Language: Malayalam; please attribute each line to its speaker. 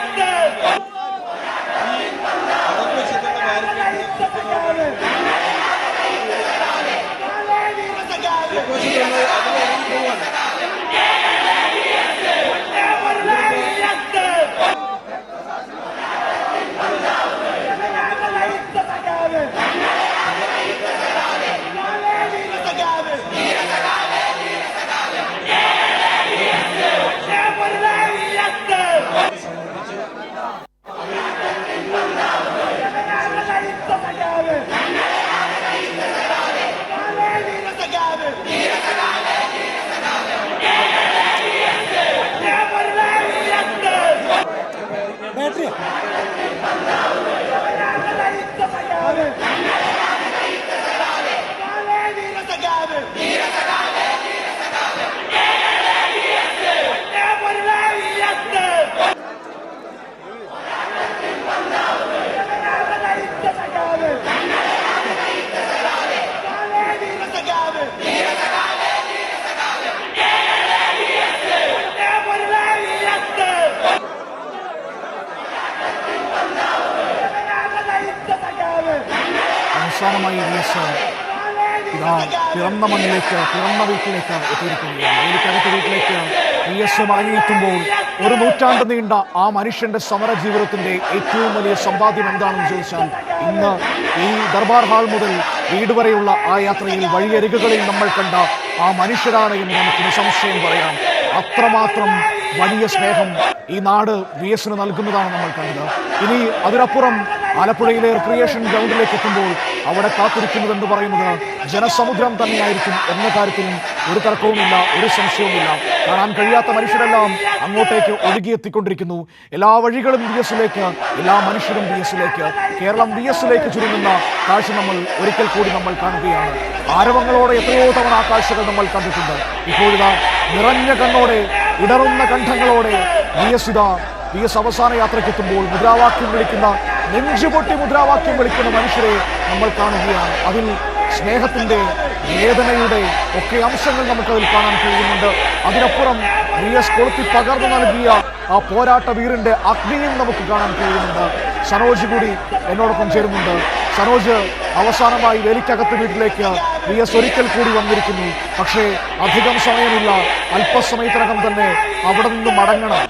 Speaker 1: Thank you.
Speaker 2: 나라를 അവസാനമായി എസ് ഇതാ പിറന്ന മണ്ണിലേക്ക് പിറന്ന വീട്ടിലേക്ക് എത്തിയിരിക്കുകയാണ്. വേലിക്കകത്ത് വീട്ടിലേക്ക് എസ് മടങ്ങിയെത്തുമ്പോൾ ഒരു നൂറ്റാണ്ട് നീണ്ട ആ മനുഷ്യന്റെ സമര ജീവിതത്തിന്റെ ഏറ്റവും വലിയ സമ്പാദ്യം എന്താണെന്ന് ചോദിച്ചാൽ ഇന്ന് ഈ ദർബാർ ഹാൾ മുതൽ വീട് വരെയുള്ള ആ യാത്രയിൽ വഴിയരികുകളിൽ നമ്മൾ കണ്ട ആ മനുഷ്യരാണ് എന്ന് നമുക്ക് നിസംശയം പറയാം. അത്രമാത്രം വലിയ സ്നേഹം ഈ നാട് വി എസിന് നൽകുന്നതാണ് നമ്മൾ കണ്ടത്. ഇനി അതിനപ്പുറം ആലപ്പുഴയിലെ റിക്രിയേഷൻ ഗ്രൗണ്ടിലേക്ക് എത്തുമ്പോൾ അവിടെ കാത്തിരിക്കുന്നതെന്ന് പറയുന്നത് ജനസമുദ്രം തന്നെയായിരിക്കും എന്ന കാര്യത്തിലും ഒരു തർക്കവുമില്ല ഒരു സംശയവുമില്ല. കാണാൻ കഴിയാത്ത മനുഷ്യരെല്ലാം അങ്ങോട്ടേക്ക് ഒഴുകിയെത്തിക്കൊണ്ടിരിക്കുന്നു. എല്ലാ വഴികളും വി എസിലേക്ക് എല്ലാ മനുഷ്യരും വി എസിലേക്ക് കേരളം വി എസിലേക്ക് ചുരുങ്ങുന്ന കാഴ്ച നമ്മൾ ഒരിക്കൽ കൂടി നമ്മൾ കാണുകയാണ്. ആരവങ്ങളോടെ എത്രയോ തവണ ആ കാഴ്ചകൾ നമ്മൾ കണ്ടിട്ടുണ്ട്. ഇപ്പോഴിതാ നിറഞ്ഞ കണ്ണോടെ ഇടറുന്ന കണ്ഠങ്ങളോടെ വി എസ് ഇതാ വി എസ് അവസാന യാത്രയ്ക്കെത്തുമ്പോൾ മുദ്രാവാക്യം വിളിക്കുന്ന നെഞ്ചുപൊട്ടി മുദ്രാവാക്യം വിളിക്കുന്ന മനുഷ്യരെ നമ്മൾ കാണുകയാണ്. അതിൽ സ്നേഹത്തിന്റെ വേദനയുടെ ഒക്കെ അംശങ്ങൾ നമുക്ക് നമുക്കതിൽ കാണാൻ കഴിയുന്നുണ്ട്. അതിനപ്പുറം വി എസ് കൊളുത്തി പകർന്നു നൽകിയ ആ പോരാട്ട വീറിന്റെ അഗ്നിയും നമുക്ക് കാണാൻ കഴിയുന്നുണ്ട്. സനോജ് കൂടി എന്നോടൊപ്പം ചേരുന്നുണ്ട്. സനോജ് അവസാനമായി വേലിക്കകത്ത് വീട്ടിലേക്ക് വി എസ് ഒരിക്കൽ കൂടി വന്നിരിക്കുന്നു. പക്ഷേ അധികം സമയമില്ല. അല്പസമയത്തിനകം തന്നെ അവിടെ നിന്ന് മടങ്ങണം.